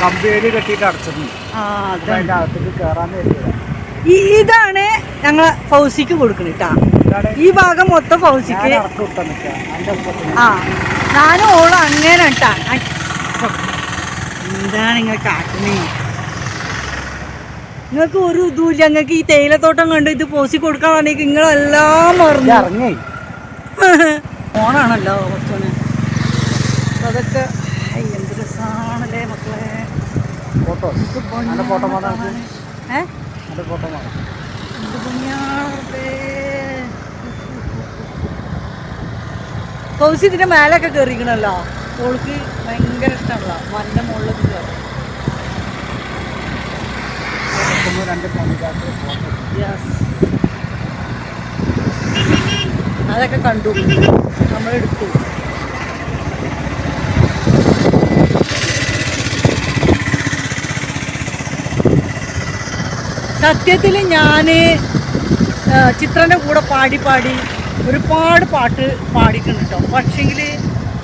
കമ്പിവേലി കെട്ടിയിട്ട് അടച്ചിട്ടുണ്ട്. അതിന്റെ അകത്തേക്ക് കയറാൻ ഇതാണ് ഞങ്ങൾ ഫൗസിക്ക് കൊടുക്കണ ഈ ഭാഗം മൊത്തം ഫൗസിക്ക്. ആ ഞാനും ഓളും അങ്ങനെ കേട്ടാ എന്താണ് നിങ്ങൾ കാട്ടുന്നേ? നിങ്ങൾക്ക് ഒരു ഇതുമില്ല നിങ്ങൾക്ക് ഈ തേയിലത്തോട്ടം കണ്ട് ഇത് പോസി കൊടുക്കാൻ വേണ്ടി നിങ്ങളെല്ലാം മറന്നു. ഇറങ്ങി. ഫോണാണല്ലോ കുറച്ചോന്. അതൊക്കെ എന്ത് രസമാണല്ലേ മക്കളെ. ഫോട്ടോ ഫോട്ടോ മാത്രം. ഏ? ഫോട്ടോ മാത്രം. കൗസി ഇതിന്റെ മേലൊക്കെ കയറിക്കണല്ലോ ഓൾക്ക് ഭയങ്കര ഇഷ്ടമുള്ള മന്റെ മുകളിലൊക്കെ കയറും. അതൊക്കെ കണ്ടു. നമ്മളെടുത്തു. സത്യത്തിൽ ഞാൻ ചിത്രന്റെ കൂടെ പാടി പാടി ഒരുപാട് പാട്ട് പാടിയിട്ടുണ്ട് കേട്ടോ പക്ഷേങ്കിൽ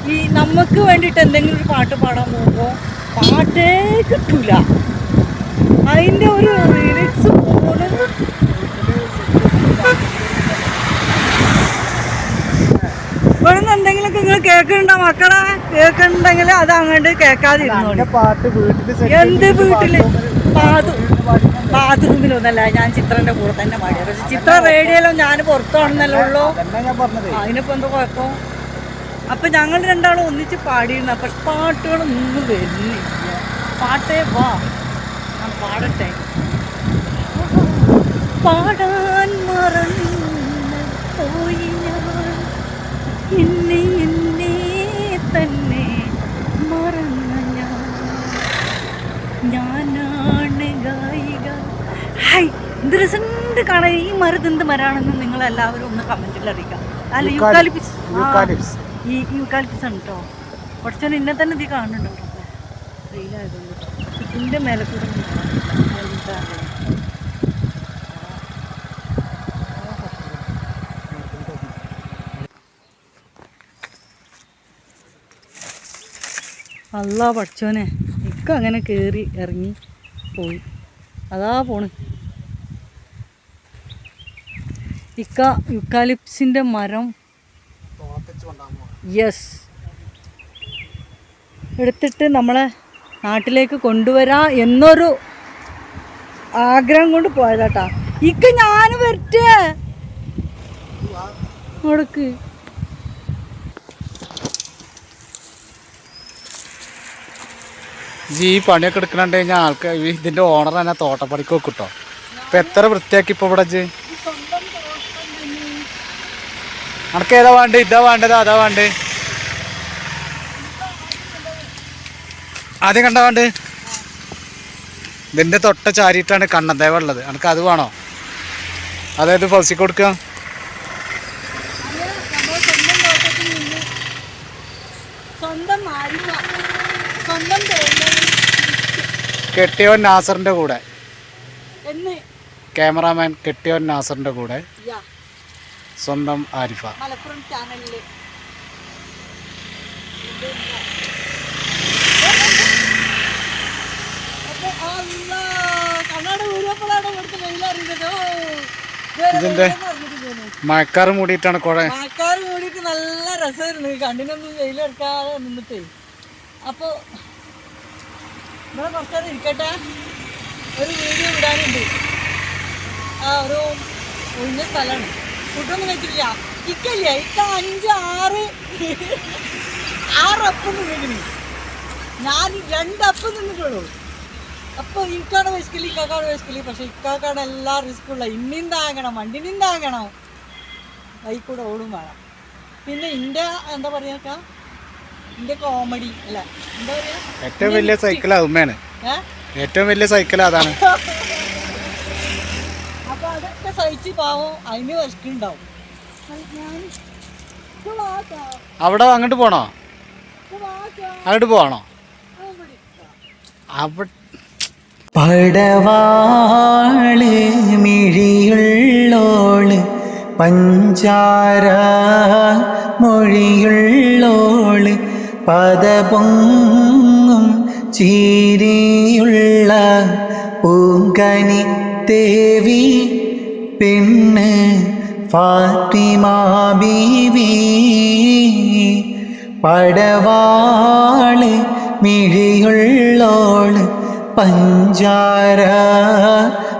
ഈ നമുക്ക് വേണ്ടിയിട്ട് എന്തെങ്കിലും ഒരു പാട്ട് പാടാൻ പോകുമ്പോൾ പാട്ടേ കിട്ടൂല. അതിന്റെ ഒരു ലിറിക്സ് പോലും ഇവിടുന്ന് എന്തെങ്കിലുമൊക്കെ നിങ്ങൾ കേൾക്കുന്നുണ്ടോ മക്കളെ? കേൾക്കുന്നുണ്ടെങ്കിൽ അത് അങ്ങോട്ട് കേൾക്കാതിരുന്നു പാട്ട് വീട്ടിൽ എന്ത് വീട്ടിൽ? ബാത്റൂ- ബാത്റൂമിലൊന്നല്ല ഞാൻ ചിത്രന്റെ കൂടെ തന്നെ പാടിയത് പക്ഷെ ചിത്ര റേഡിയോയിലോ ഞാൻ പുറത്താണെന്നല്ലേ ഉള്ളൂ. ഞാൻ അതിനിപ്പോ എന്തോ കുഴപ്പം? അപ്പൊ ഞങ്ങൾ രണ്ടാളും ഒന്നിച്ച് പാടിയിരുന്ന. പക്ഷെ പാട്ടുകളൊന്നും വരുന്നില്ല. പാട്ടേ വാ. ഞാൻ പാടട്ടെ. പാടാൻ മറന്നു പോയി ഞാൻ എന്നെ എന്നെ തന്നെ മറന്ന ഞാൻ. ഗായിക ഹായ് എന്ത് രസമുണ്ട് കാണാൻ. ഈ മരത് എന്ത് മരാണെന്ന് നിങ്ങൾ എല്ലാവരും ഒന്ന് കമന്റിൽ അറിയിക്കാം. അല്ല യൂക്കാലിപ്സ്. ഈ യൂക്കാലിപ്പിസ് ആണ് കേട്ടോ കുറച്ചു ഇന്നെ തന്നെ ഇത് കാണുന്നുണ്ട് വെയിലായതുകൊണ്ട് ഇതിന്റെ മേലെ കൂടെ? അല്ല പഠിച്ചോനെ. ഇക്ക അങ്ങനെ കയറി ഇറങ്ങി പോയി. അതാ പോണ്. ഇക്ക യുക്കാലിപ്സിന്റെ മരം. യെസ് എടുത്തിട്ട് നമ്മളെ നാട്ടിലേക്ക് കൊണ്ടുവരാ എന്നൊരു ആഗ്രഹം കൊണ്ട് പോയതാട്ടാ. ഇക്ക ഞാൻ വരട്ടെ? കൊടുക്ക് ഈ പണിയൊക്കെ എടുക്കണുണ്ട് കഴിഞ്ഞാൽ ആൾക്കാർ ഇതിന്റെ ഓണർ തന്നെ തോട്ടപ്പണിക്ക് വെക്കിട്ടോ. ഇപ്പൊ എത്ര വൃത്തിയാക്കി ഇപ്പൊ ഇവിടെ അനക്ക് ഏതാ വേണ്ടത് ഇതാ വേണ്ടത് അതാ വേണ്ടത് ആദ്യം കണ്ട വേണ്ടത് ഇതിന്റെ തൊട്ട ചാരിയിട്ടാണ് കണ്ണന്തേവ ഉള്ളത്. അനക്ക് അത് വേണോ? അതായത് ഫൗസിക്ക് കൊടുക്കുക കെട്ടിയോൻ നാസറിന്റെ കൂടെ. ക്യാമറാമാൻ കെട്ടിയോൻ നാസറിന്റെ കൂടെ. സ്വന്തം ആരിഫ. മലപ്പുറം ചാനലിൽ ഇതിന്റെ- മഴക്കാർ മൂടിയിട്ടാണ് കുറെ. മഴക്കാറ് മൂടിയിട്ട് നല്ല രസമായിരുന്നു. കണ്ണിനൊന്നും വെയിലെടുക്കാതെ നിന്നിട്ട്. അപ്പൊ ഇവിടെ കുറച്ചേരം ഇരിക്കട്ടെ. ഒരു വീഡിയോ വിടാനുണ്ട് ആ ഒരു ഒഴിഞ്ഞ സ്ഥലമാണ്. ഫുഡൊന്നും വെച്ചിട്ടില്ല ഇക്കല്ലേ? ഇക്ക അഞ്ച് ആറ്. ആറ് അപ്പം നിന്നിക്കണി ഞാൻ രണ്ടപ്പം നിന്നിട്ടുള്ളൂ. അപ്പോൾ ഇക്കാണ് വിശക്കൽ ഇക്കാക്കാണ് വിശക്കൽ പക്ഷെ ഇക്കാക്കാട് എല്ലാ റിസ്ക്കുള്ള ഇന്നിയും താങ്ങണം വണ്ടിനും താങ്ങണം. ബൈക്ക് കൂടെ ഓടും വേണം. പിന്നെ ഇന്റെ എന്താ പറയുക ഇന്റെ കോമഡി അല്ല? എന്താ പറയാ? ഏറ്റവും വലിയ സൈക്കിൾ അതുമ്മയാണ് ഏ? ഏറ്റവും വലിയ സൈക്കിൾ അതാണ്. അപ്പൊ അതൊക്കെ സഹിച്ച് പാവം. അതിന് വിശക്കുണ്ടാവും അവിടെ അങ്ങോട്ട് പോണോ? അങ്ങോട്ട് പോകണോ ഇരിക്കാം. അവിടെ പടവാൾ മിഴിയുള്ളോൾ പഞ്ചാര മൊഴിയുള്ളോൾ പദപൊങ്ങും ചീരിയുള്ള പൂങ്കനി ദേവി പെണ്ണ് ഫാത്തിമാ ബീവി പടവാൾ മിഴിയുള്ളോൾ പഞ്ചാര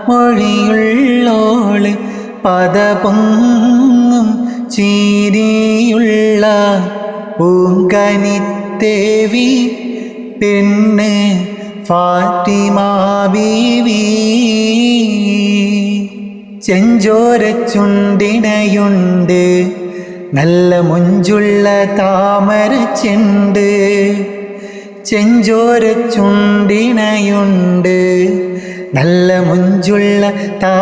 മൊഴിയുള്ളോൾ പദപൊങ്ങും ചീരിയുള്ള പൂങ്കനിത്തേവി പെണ്ണ് ഫാത്തിമ ബീവി ചെഞ്ചോര ചുണ്ടിണയുണ്ട് നല്ല മുഞ്ചുള്ള താമര ചെണ്ട്. ചെഞ്ചോരച്ചുണ്ടിണയുണ്ട്. നല്ല മുഞ്ചുള്ള താ